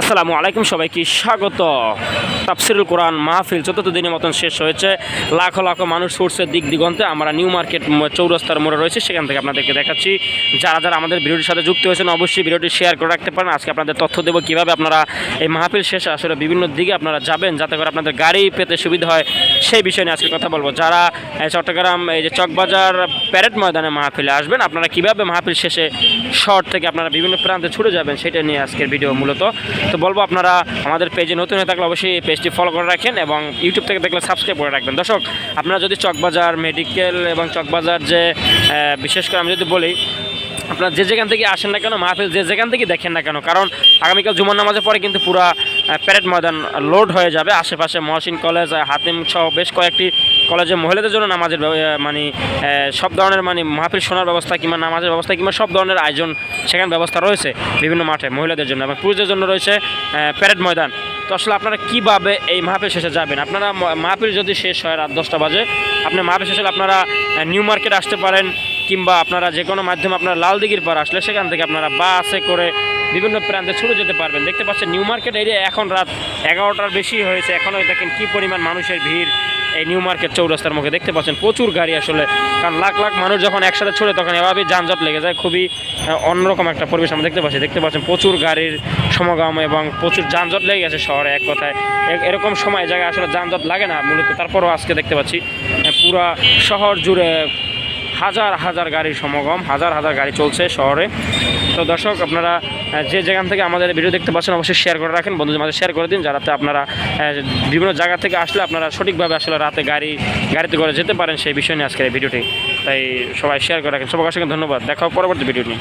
আসসালামু আলাইকুম সবাইকে স্বাগত। তাফসিরুল কোরআন মাহফিল চতুর্থ দিনের মতন শেষ হয়েছে। লাখো লাখো মানুষ ছুটছে দিক দিগন্তে, আমরা নিউ মার্কেট চৌরাস্তার মোড়ে রয়েছে, সেখান থেকে আপনাদেরকে দেখাচ্ছি। যারা যারা আমাদের ভিডিওটির সাথে যুক্ত হয়েছেন, অবশ্যই ভিডিওটি শেয়ার করে রাখতে পারেন। আজকে আপনাদের তথ্য দেবো কীভাবে আপনারা এই মাহফিল শেষে আসলে বিভিন্ন দিকে আপনারা যাবেন, যাতে করে আপনাদের গাড়ি পেতে সুবিধা হয়। সেই বিষয় নিয়ে আজকে কথা বলব। যারা চট্টগ্রাম, এই যে চকবাজার প্যারেড ময়দানে মাহফিলে আসবেন, আপনারা কীভাবে মাহফিল শেষে শহর থেকে আপনারা বিভিন্ন প্রান্তে ছুটে যাবেন, সেটা নিয়ে আজকের ভিডিও মূলত। তো বলব আপনারা আমাদের পেজে নতুন হয়ে থাকলে অবশ্যই পেজটি ফলো করে রাখেন এবং ইউটিউব থেকে দেখলে সাবস্ক্রাইব করে রাখবেন। দর্শক, আপনারা যদি চকবাজার মেডিকেল এবং চকবাজার যে বিশেষ করে আমি যদি বলি, আপনারা যে যেখান থেকে আসেন না কেন, মাহফিল যে যেখান থেকে দেখেন না কেন, কারণ আগামীকাল জুমার নামাজের পরে কিন্তু পুরা প্যারেড ময়দান লোড হয়ে যাবে। আশেপাশে মহসিন কলেজ হাতিম সহ বেশ কয়েকটি কলেজে মহিলাদের জন্য নামাজের মানে সব ধরনের মানে মাহফিল শোনার ব্যবস্থা কিংবা নামাজের ব্যবস্থা কিংবা সব ধরনের আয়োজন সেখানে ব্যবস্থা রয়েছে বিভিন্ন মাঠে মহিলাদের জন্য এবং পুরুষদের জন্য রয়েছে প্যারেড ময়দান। তো আসলে আপনারা কীভাবে এই মাহফিল শেষে যাবেন? আপনারা মাহফিল যদি শেষ হয় রাত দশটা বাজে, আপনি মাহফিল শেষে আপনারা নিউ মার্কেট আসতে পারেন, কিংবা আপনারা যে কোনো মাধ্যমে আপনারা লালদিঘির পর আসলে সেখান থেকে আপনারা বাসে করে বিভিন্ন প্রান্তে ছুটে যেতে পারবেন। দেখতে পাচ্ছেন, নিউ মার্কেট এরিয়া এখন রাত এগারোটার বেশি হয়েছে। এখনও দেখেন কী পরিমাণ মানুষের ভিড়। এই নিউ মার্কেট চৌরাস্তার মুখে দেখতে পাচ্ছেন প্রচুর গাড়ি আসলে, কারণ লাখ লাখ মানুষ যখন একসাথে ছড়ে তখন এভাবেই যানজট লেগে যায়, খুবই অন্যরকম একটা পরিবেশ আমরা দেখতে পাচ্ছি। দেখতে পাচ্ছেন প্রচুর গাড়ির সমাগম এবং প্রচুর যানজট লেগে গেছে শহরে এক কথায়। এরকম সময় জায়গায় আসলে যানজট লাগে না মূলত, তারপরও আজকে দেখতে পাচ্ছি পুরা শহর জুড়ে হাজার হাজার গাড়ির সমাগম, হাজার হাজার গাড়ি চলছে শহরে। তো দর্শক, আপনারা যে যেখান থেকে আমাদের ভিডিও দেখতে পাচ্ছেন, অবশ্যই শেয়ার করে রাখেন, বন্ধুদের মাঝে শেয়ার করে দিন যাতে আপনারা বিভিন্ন জায়গা থেকে আসলে আপনারা সঠিকভাবে আসলে রাতে গাড়ি, গাড়িতে করে যেতে পারেন, সেই বিষয় নিয়ে আজকের এই ভিডিওটি তাই সবাই শেয়ার করে রাখেন। সবাই কাছে ধন্যবাদ। দেখা পরবর্তী ভিডিও নিয়ে।